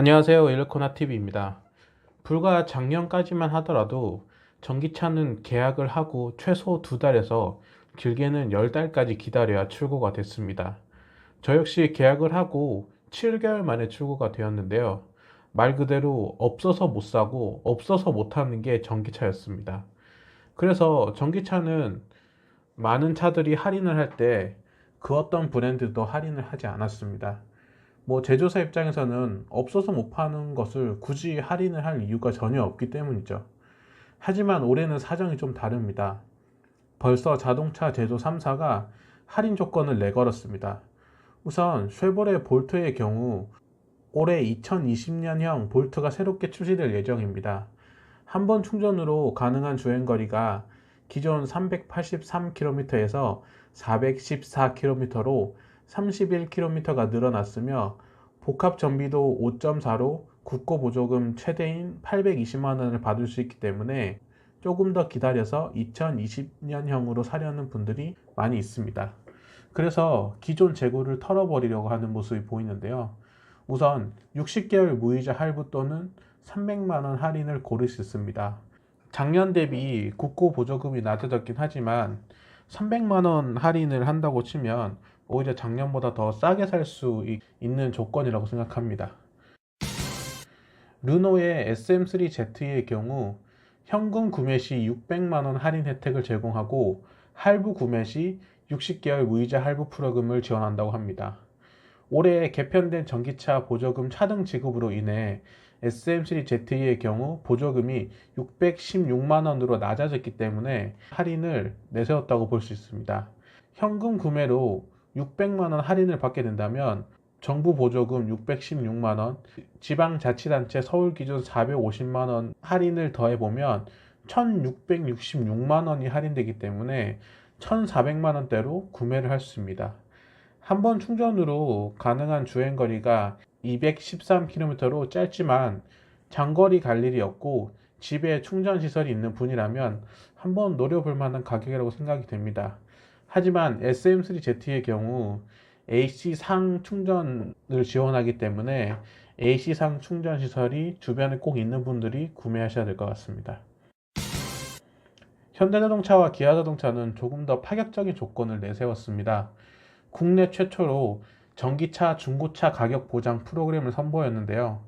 안녕하세요. 일코나TV입니다. 불과 작년까지만 하더라도 전기차는 계약을 하고 최소 두 달에서 길게는 열 달까지 기다려야 출고가 됐습니다. 저 역시 계약을 하고 7개월 만에 출고가 되었는데요. 말 그대로 없어서 못 사고 없어서 못 하는 게 전기차였습니다. 그래서 전기차는 많은 차들이 할인을 할 때 그 어떤 브랜드도 할인을 하지 않았습니다. 뭐 제조사 입장에서는 없어서 못 파는 것을 굳이 할인을 할 이유가 전혀 없기 때문이죠. 하지만 올해는 사정이 좀 다릅니다. 벌써 자동차 제조 3사가 할인 조건을 내걸었습니다. 우선 쉐보레 볼트의 경우 올해 2020년형 볼트가 새롭게 출시될 예정입니다. 한 번 충전으로 가능한 주행거리가 기존 383km에서 414km로 31km가 늘어났으며 복합 전비도 5.4로 국고 보조금 최대인 820만 원을 받을 수 있기 때문에 조금 더 기다려서 2020년형으로 사려는 분들이 많이 있습니다. 그래서 기존 재고를 털어버리려고 하는 모습이 보이는데요. 우선 60개월 무이자 할부 또는 300만 원 할인을 고를 수 있습니다. 작년 대비 국고 보조금이 낮아졌긴 하지만 300만 원 할인을 한다고 치면 오히려 작년보다 더 싸게 살 수 있는 조건이라고 생각합니다. 르노의 SM3Z의 경우 현금 구매 시 600만 원 할인 혜택을 제공하고 할부 구매 시 60개월 무이자 할부 프로그램을 지원한다고 합니다. 올해 개편된 전기차 보조금 차등 지급으로 인해 SM3Z의 경우 보조금이 616만 원으로 낮아졌기 때문에 할인을 내세웠다고 볼 수 있습니다. 현금 구매로 600만 원 할인을 받게 된다면 정부 보조금 616만 원, 지방 자치단체 서울 기준 450만 원 할인을 더해 보면 1666만 원이 할인되기 때문에 1400만 원대로 구매를 할 수 있습니다. 한 번 충전으로 가능한 주행 거리가 213km로 짧지만 장거리 갈 일이 없고 집에 충전 시설이 있는 분이라면 한번 노려볼 만한 가격이라고 생각이 됩니다. 하지만 SM3Z의 경우 AC 상 충전을 지원하기 때문에 AC 상 충전 시설이 주변에 꼭 있는 분들이 구매하셔야 될 것 같습니다. 현대자동차와 기아자동차는 조금 더 파격적인 조건을 내세웠습니다. 국내 최초로 전기차 중고차 가격 보장 프로그램을 선보였는데요.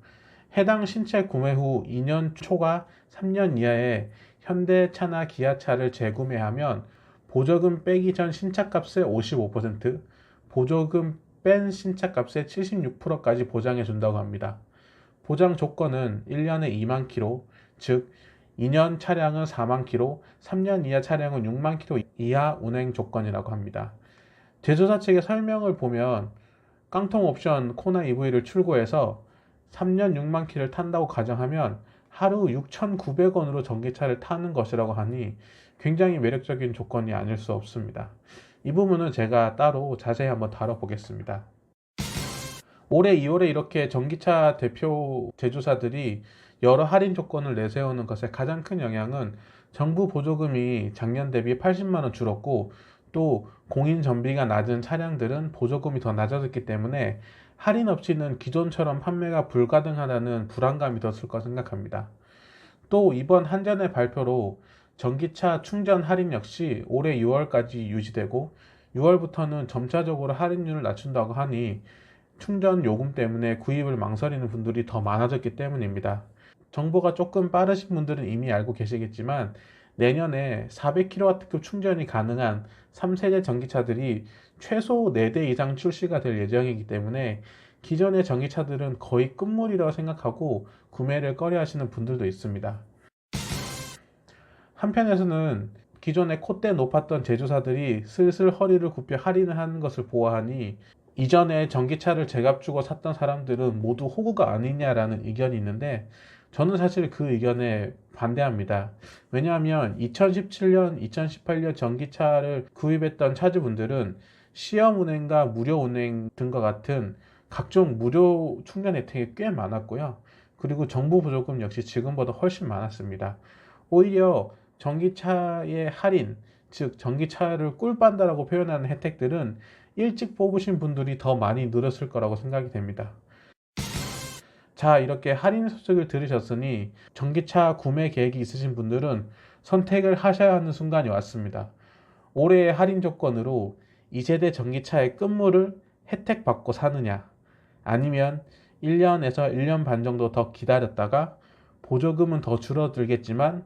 해당 신체 구매 후 2년 초과 3년 이하의 현대차나 기아차를 재구매하면 보조금 빼기 전 신차값의 55%, 보조금 뺀 신차값의 76%까지 보장해 준다고 합니다. 보장 조건은 1년에 2만 킬로, 즉 2년 차량은 4만 킬로, 3년 이하 차량은 6만 킬로 이하 운행 조건이라고 합니다. 제조사 측의 설명을 보면 깡통 옵션 코나 EV를 출고해서 3년 6만 킬를 탄다고 가정하면 하루 6,900원으로 전기차를 타는 것이라고 하니 굉장히 매력적인 조건이 아닐 수 없습니다. 이 부분은 제가 따로 자세히 한번 다뤄보겠습니다. 올해 2월에 이렇게 전기차 대표 제조사들이 여러 할인 조건을 내세우는 것에 가장 큰 영향은 정부 보조금이 작년 대비 80만원 줄었고 또 공인 전비가 낮은 차량들은 보조금이 더 낮아졌기 때문에 할인 없이는 기존처럼 판매가 불가능하다는 불안감이 더 클 거 생각합니다. 또 이번 한전의 발표로 전기차 충전 할인 역시 올해 6월까지 유지되고 6월부터는 점차적으로 할인율을 낮춘다고 하니 충전 요금 때문에 구입을 망설이는 분들이 더 많아졌기 때문입니다. 정보가 조금 빠르신 분들은 이미 알고 계시겠지만 내년에 400kW급 충전이 가능한 3세대 전기차들이 최소 4대 이상 출시가 될 예정이기 때문에 기존의 전기차들은 거의 끝물이라고 생각하고 구매를 꺼려 하시는 분들도 있습니다. 한편에서는 기존에 콧대 높았던 제조사들이 슬슬 허리를 굽혀 할인을 하는 것을 보아하니 이전에 전기차를 제값 주고 샀던 사람들은 모두 호구가 아니냐라는 의견이 있는데 저는 사실 그 의견에 반대합니다. 왜냐하면 2017년, 2018년 전기차를 구입했던 차주분들은 시험 운행과 무료 운행 등과 같은 각종 무료 충전 혜택이 꽤 많았고요. 그리고 정부 보조금 역시 지금보다 훨씬 많았습니다. 오히려 전기차의 할인, 즉 전기차를 꿀빤다라고 표현하는 혜택들은 일찍 뽑으신 분들이 더 많이 늘었을 거라고 생각이 됩니다. 자, 이렇게 할인 소식을 들으셨으니 전기차 구매 계획이 있으신 분들은 선택을 하셔야 하는 순간이 왔습니다. 올해의 할인 조건으로 2세대 전기차의 끝물을 혜택 받고 사느냐, 아니면 1년에서 1년 반 정도 더 기다렸다가 보조금은 더 줄어들겠지만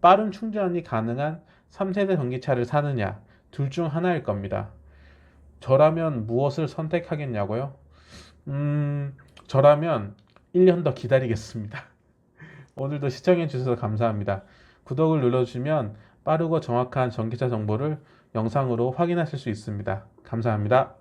빠른 충전이 가능한 3세대 전기차를 사느냐, 둘 중 하나일 겁니다. 저라면 무엇을 선택하겠냐고요? 음, 저라면 1년 더 기다리겠습니다. 오늘도 시청해 주셔서 감사합니다. 구독을 눌러주시면 빠르고 정확한 전기차 정보를 영상으로 확인하실 수 있습니다. 감사합니다.